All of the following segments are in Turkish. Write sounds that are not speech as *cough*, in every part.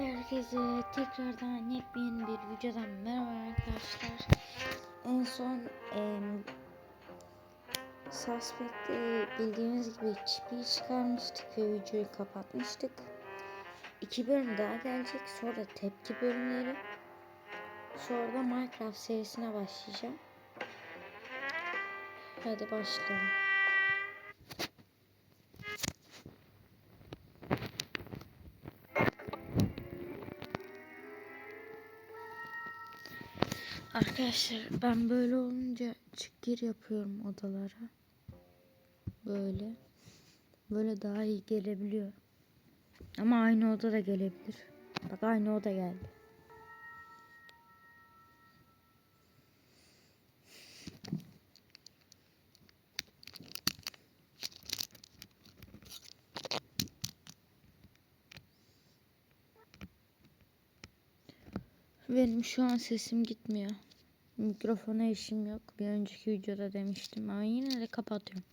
Herkese tekrardan yepyeni bir videodan merhaba arkadaşlar. En son em, Suspect'te bildiğiniz gibi çipi çıkarmıştık ve videoyu kapatmıştık. İki bölüm daha gelecek. Sonra tepki bölümleri. Sonra da Minecraft serisine başlayacağım. Hadi başlayalım. Arkadaşlar ben böyle olunca çık gir yapıyorum odalara. Böyle. Böyle daha iyi gelebiliyor. Ama aynı oda da gelebilir. Bak aynı oda geldi. Benim şu an sesim gitmiyor. Mikrofona işim yok. Bir önceki videoda demiştim ama yine de kapatıyorum.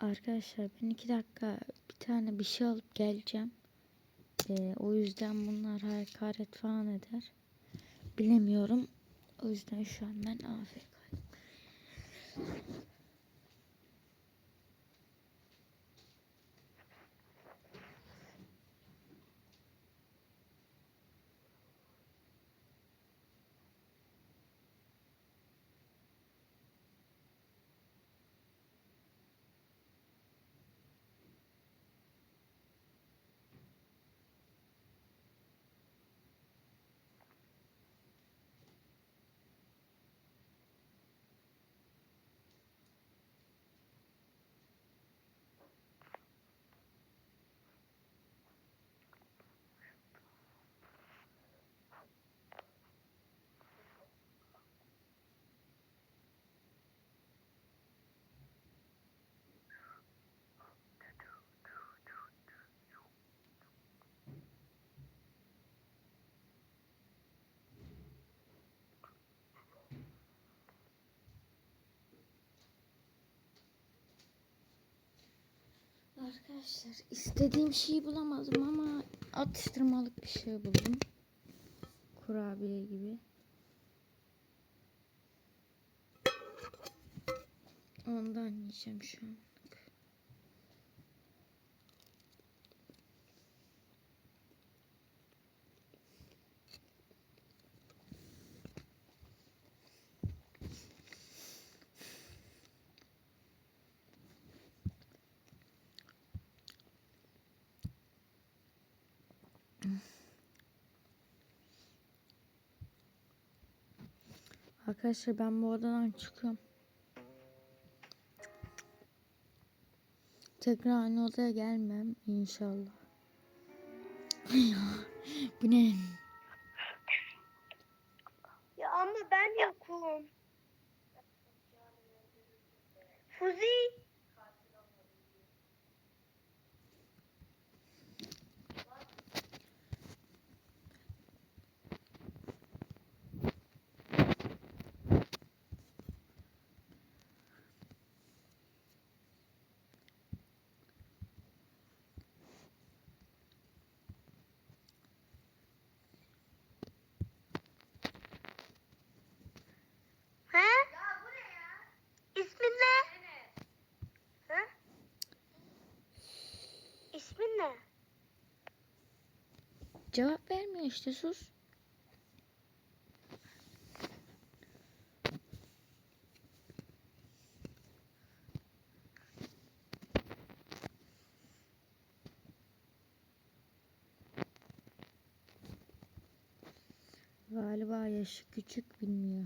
Arkadaşlar ben iki dakika bir tane bir şey alıp geleceğim. Ee, o yüzden bunlar hakaret falan eder. Bilemiyorum. O yüzden şu an ben AFK'yim. Arkadaşlar istediğim şeyi bulamadım ama atıştırmalık bir şey buldum. Kurabiye gibi. Ondan yiyeceğim şu an. Arkadaşlar ben bu odadan çıkıyorum. Tekrar aynı odaya gelmem inşallah. *laughs* Bu ne? Ya ama ben yokum. Fuzi. He? İsmin ne? He? Ne? Cevap vermiyor işte sus. Galiba yaşı küçük bilmiyor.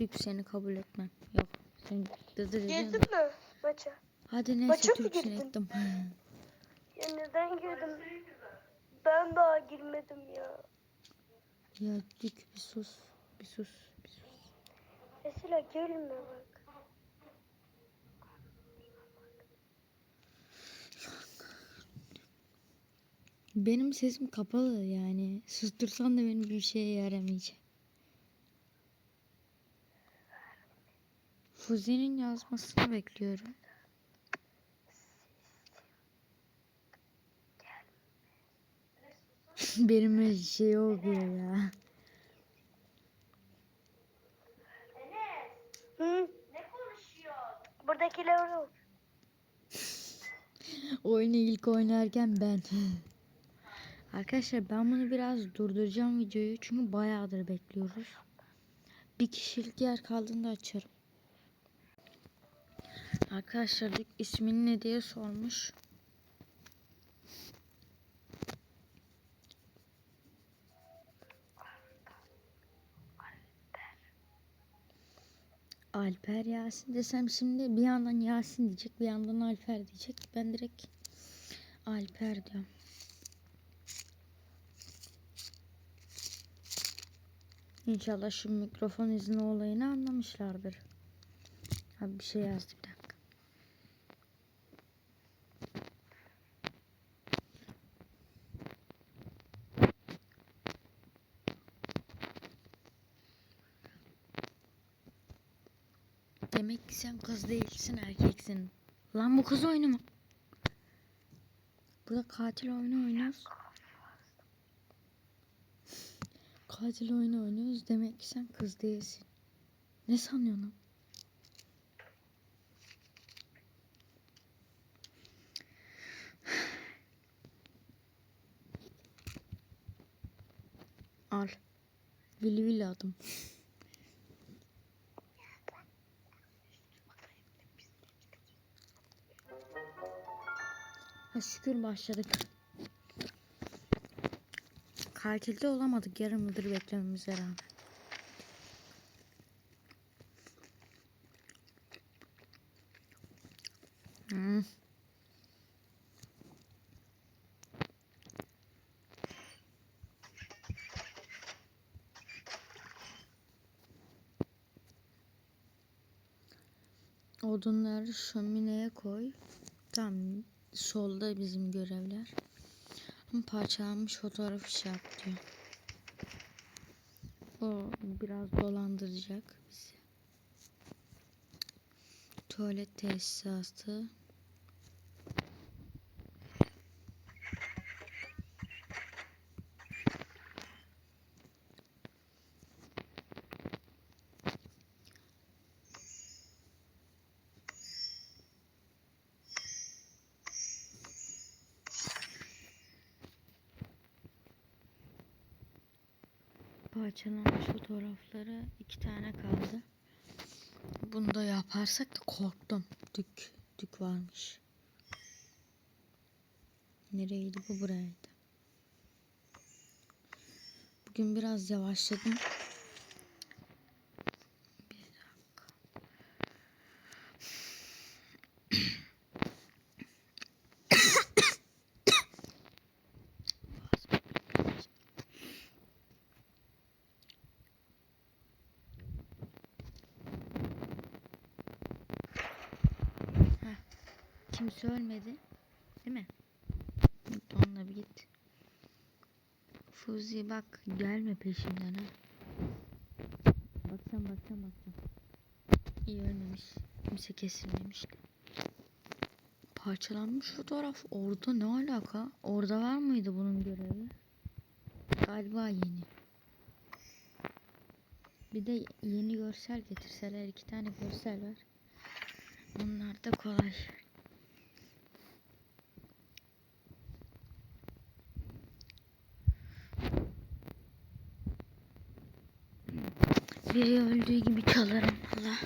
Dük seni kabul etmem. Yok. Sen dıdır Girdin mi maça? Hadi neyse Maça Türk seni ettim. Ya neden girdim? Ben daha girmedim ya. ya Dük bir sus. Bir sus. Bir sus. Esila gülme bak. Benim sesim kapalı yani. Sustursan da benim bir şeye yaramayacak. Fuzi'nin yazmasını bekliyorum. *laughs* benim şey oluyor ya. Hı? Ne konuşuyor? Buradakiler yok. *laughs* Oyunu ilk oynarken ben. *laughs* Arkadaşlar ben bunu biraz durduracağım videoyu çünkü bayağıdır bekliyoruz. Bir kişilik yer kaldığında açarım. Arkadaşlar ilk ismin ne diye sormuş. Alper Yasin desem şimdi bir yandan Yasin diyecek bir yandan Alper diyecek. Ben direkt Alper diyorum. İnşallah şu mikrofon izni olayını anlamışlardır. Abi bir şey yazdı bir dakika. Demek ki sen kız değilsin erkeksin. Lan bu kız oyunu mu? Burada katil oyunu oynuyoruz. Katil oyunu oynuyoruz. Demek ki sen kız değilsin. Ne sanıyorsun? Al. Vili vili adım. Ha şükür başladık. Katilde olamadık yarım yıldır beklememize rağmen. Hmm. Odunları şömineye koy. Tam solda bizim görevler. Ama parçalanmış fotoğrafı şey yap diyor. O biraz dolandıracak bizi. Tuvalet tesisatı. Parçalanmış fotoğrafları iki tane kaldı. Bunu da yaparsak da korktum. Dük, dük varmış. Nereydi bu buraydı. Bugün biraz yavaşladım. Kimse ölmedi. Değil mi? Onunla bir git. Fuzi bak gelme peşimden ha. Bakacağım bakacağım bakacağım. İyi ölmemiş. Kimse kesilmemiş. Parçalanmış fotoğraf. Orada ne alaka? Orada var mıydı bunun görevi? Galiba yeni. Bir de yeni görsel getirseler iki tane görsel var. Onlar da kolay. Biri öldüğü gibi çalarım valla.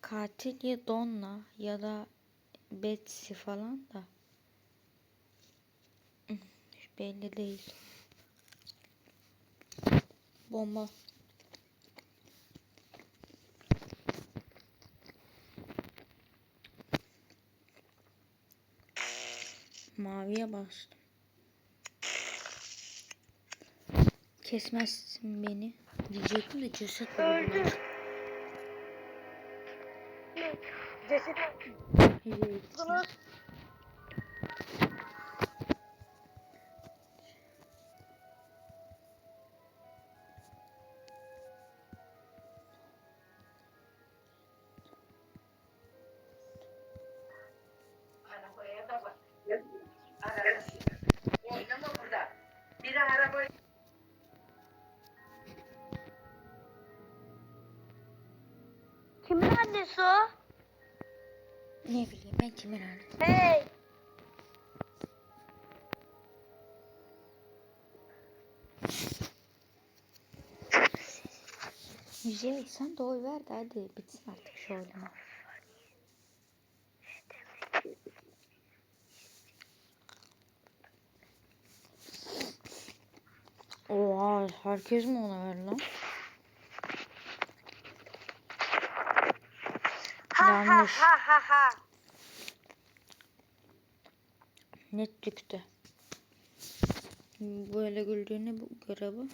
Katil ya Donna ya da Betsy falan da. Belli değil. Bomba. Maviye bastım. Kesmezsin beni. Diyecektim de ceset Öldü. Evet. buldunuz. Ben kimin anne. Hey. Yüce sen de oy ver de hadi bitsin artık şu oylama. Oha herkes mi ona ver lan? Ha ha Yanlış. ha ha ha. Net düştü. Böyle güldüğüne bu- göre bu.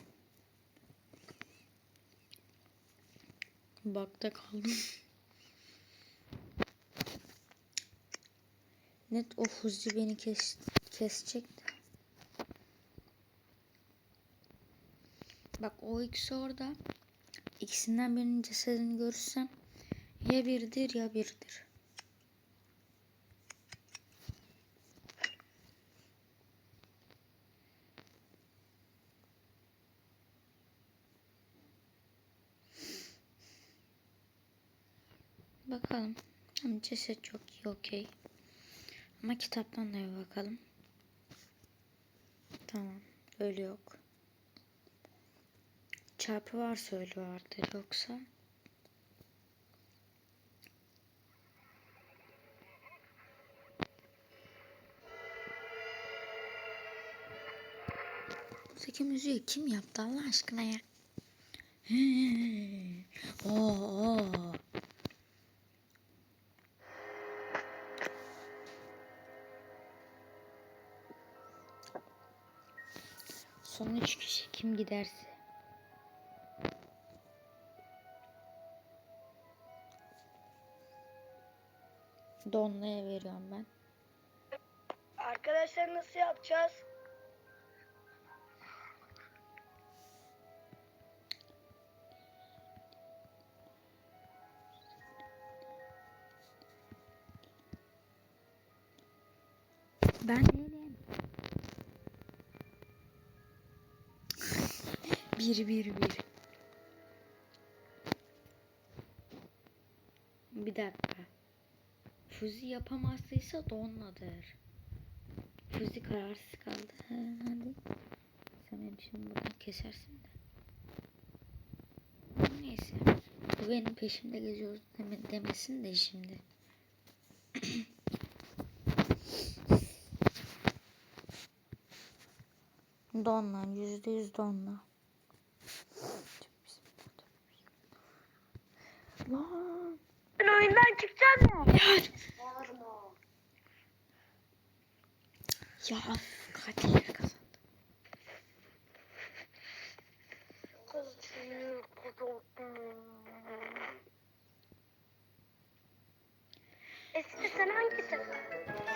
Bakta kaldım. Net o Fuzi beni kes, kesecek de. Bak o ikisi orada. İkisinden birinin cesedini görürsem ya birdir ya birdir. Bakalım. Ama ceset çok iyi okey. Ama kitaptan da bir bakalım. Tamam. Öyle yok. Çarpı varsa öyle vardır. Yoksa Buradaki müziği kim yaptı Allah aşkına ya? Oo. Giderse. Donla'ya veriyorum ben. Arkadaşlar nasıl yapacağız? Bir bir bir. Bir dakika. Fuzi yapamazsıysa Donla'dır. Fuzi kararsız kaldı. He, hadi. Sen beni şimdi buradan kesersin de. Neyse. Bu benim peşimde geziyor deme, demesin de şimdi. *clears throat* Donla. Yüzde yüz donla. Lan. Ben oyundan çıkacağım. Ya. Bağırma. Ya katiller kazandı. Kızım. Eski sen hangi takım?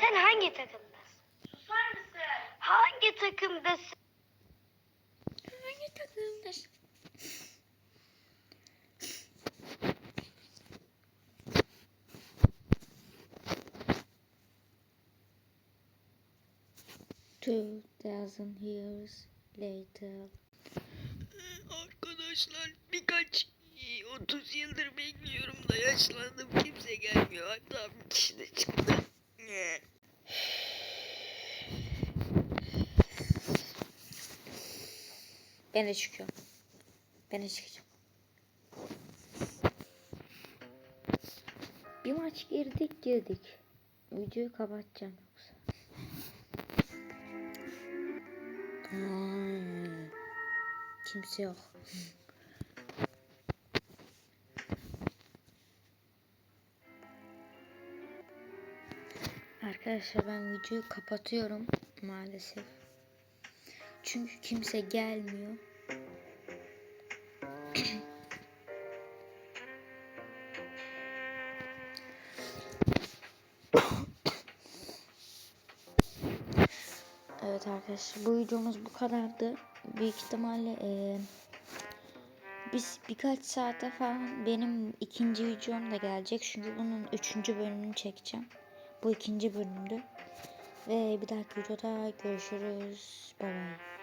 Sen hangi takımdasın? Susar mısın? Hangi takımdasın? Hangi takımdasın? Two thousand years later. Arkadaşlar birkaç 30 yıldır bekliyorum da yaşlandım kimse gelmiyor. Hatta bir kişi de çıktı. Ben de çıkıyorum. Ben de çıkacağım. Bir maç girdik girdik. Videoyu kapatacağım Kimse yok. Arkadaşlar ben videoyu kapatıyorum maalesef. Çünkü kimse gelmiyor. evet arkadaşlar bu videomuz bu kadardı. Büyük ihtimalle eee, biz birkaç saate falan benim ikinci videom da gelecek. Çünkü bunun üçüncü bölümünü çekeceğim. Bu ikinci bölümdü. Ve bir dahaki videoda görüşürüz. Bye bye.